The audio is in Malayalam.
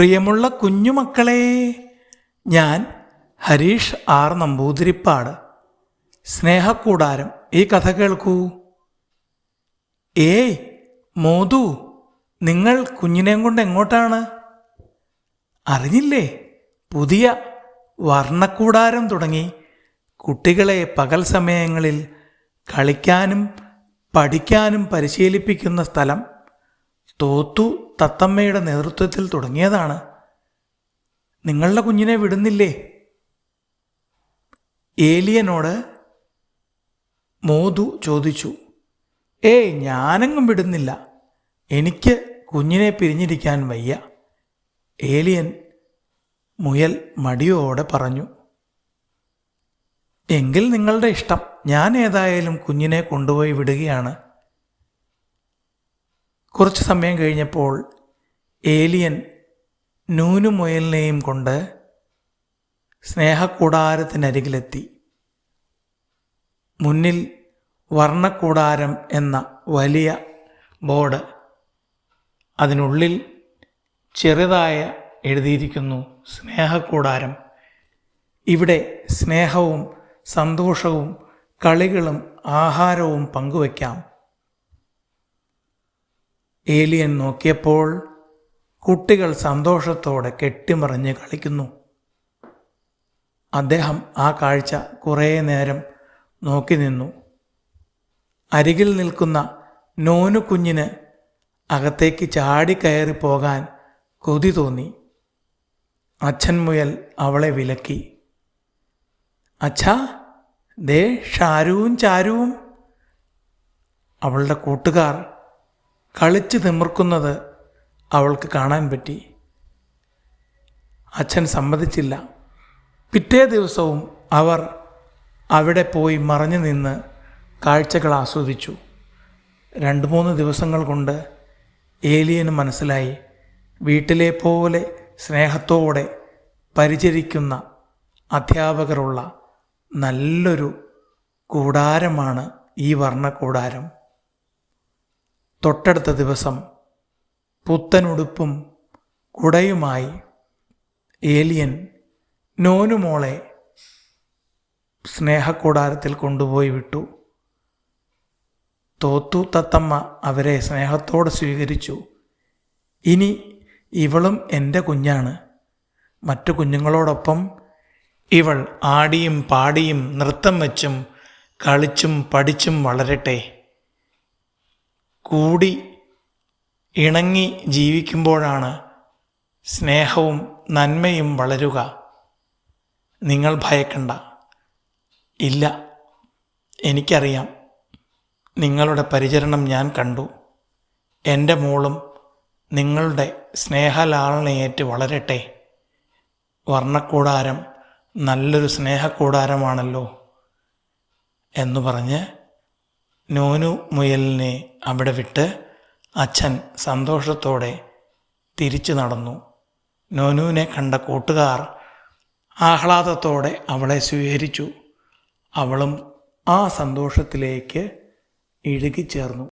പ്രിയമുള്ള കുഞ്ഞുമക്കളെ ഞാൻ ഹരീഷ് ആർ നമ്പൂതിരിപ്പാട്. സ്നേഹക്കൂടാരം ഈ കഥ കേൾക്കൂ. ഏയ് മോതു നിങ്ങൾ കുഞ്ഞിനെയും കൊണ്ട് എങ്ങോട്ടാണ്? അറിഞ്ഞില്ലേ പുതിയ വർണക്കൂടാരം തുടങ്ങി. കുട്ടികളെ പകൽ സമയങ്ങളിൽ കളിക്കാനും പഠിക്കാനും പരിശീലിപ്പിക്കുന്ന സ്ഥലം തോത്തു തത്തമ്മയുടെ നേതൃത്വത്തിൽ തുടങ്ങിയതാണ്. നിങ്ങളുടെ കുഞ്ഞിനെ വിടുന്നില്ലേ? ഏലിയനോട് മോതു ചോദിച്ചു ഏയ് ഞാനെങ്ങും വിടുന്നില്ല. എനിക്ക് കുഞ്ഞിനെ പിരിഞ്ഞിരിക്കാൻ വയ്യ. ഏലിയൻ മുയൽ മടിയോടെ പറഞ്ഞു എങ്കിൽ നിങ്ങളുടെ ഇഷ്ടം ഞാൻ ഏതായാലും കുഞ്ഞിനെ കൊണ്ടുപോയി വിടുകയാണ്. കുറച്ച് സമയം കഴിഞ്ഞപ്പോൾ ഏലിയൻ നൂനു മുയലിനെയും കൊണ്ട് സ്നേഹക്കൂടാരത്തിനരികിലെത്തി മുന്നിൽ വർണക്കൂടാരം എന്ന വലിയ ബോർഡ് അതിനുള്ളിൽ ചെറുതായ എഴുതിയിരിക്കുന്നു സ്നേഹക്കൂടാരം ഇവിടെ സ്നേഹവും സന്തോഷവും കളികളും ആഹാരവും പങ്കുവയ്ക്കാം ഏലിയൻ നോക്കിയപ്പോൾ കുട്ടികൾ സന്തോഷത്തോടെ കെട്ടിമറിഞ്ഞ് കളിക്കുന്നു. അദ്ദേഹം ആ കാഴ്ച കുറേ നേരം നോക്കി നിന്നു. അരികിൽ നിൽക്കുന്ന നോനു കുഞ്ഞിന് അകത്തേക്ക് ചാടിക്കയറി പോകാൻ കൊതി തോന്നി. അച്ഛൻ മുയൽ അവളെ വിലക്കി. അച്ഛാ ദേ ഷാരുവും ചാരുവും. അവളുടെ കൂട്ടുകാർ കളിച്ചു തിമിർക്കുന്നത് അവൾക്ക് കാണാൻ പറ്റി. അച്ഛൻ സമ്മതിച്ചില്ല. പിറ്റേ ദിവസവും അവർ അവിടെ പോയി മറഞ്ഞു നിന്ന് കാഴ്ചകൾ ആസ്വദിച്ചു. രണ്ട് മൂന്ന് ദിവസങ്ങൾ കൊണ്ട് ഏലിയന് മനസ്സിലായി. വീട്ടിലെ പോലെ സ്നേഹത്തോടെ പരിചരിക്കുന്ന അധ്യാപകരുള്ള നല്ലൊരു കൂടാരമാണ് ഈ വർണക്കൂടാരം തൊട്ടടുത്ത ദിവസം പുത്തനുടുപ്പും കുടയുമായി ഏലിയൻ നോനുമോളെ സ്നേഹക്കൂടാരത്തിൽ കൊണ്ടുപോയി വിട്ടു. തോത്തു തത്തമ്മ അവരെ സ്നേഹത്തോടെ സ്വീകരിച്ചു. ഇനി ഇവളും എന്റെ കുഞ്ഞാണ്. മറ്റു കുഞ്ഞുങ്ങളോടൊപ്പം ഇവൾ ആടിയും പാടിയും നൃത്തം വെച്ചും കളിച്ചും പഠിച്ചും വളരട്ടെ. കൂടി ഇണങ്ങി ജീവിക്കുമ്പോഴാണ് സ്നേഹവും നന്മയും വളരുക. നിങ്ങൾ ഭയക്കണ്ട. ഇല്ല എനിക്കറിയാം. നിങ്ങളുടെ പരിചരണം ഞാൻ കണ്ടു. എന്റെ മോളും നിങ്ങളുടെ സ്നേഹലാളനയേറ്റ് വളരട്ടെ. വർണക്കൂടാരം നല്ലൊരു സ്നേഹക്കൂടാരമാണല്ലോ എന്ന് പറഞ്ഞ് നോനു മുയലിനെ അവിടെ വിട്ട് അച്ഛൻ സന്തോഷത്തോടെ തിരിച്ചു നടന്നു. നോനുവിനെ കണ്ട കൂട്ടുകാർ ആഹ്ലാദത്തോടെ അവളെ സ്വീകരിച്ചു. അവളും ആ സന്തോഷത്തിലേക്ക് ഇഴുകിച്ചേർന്നു.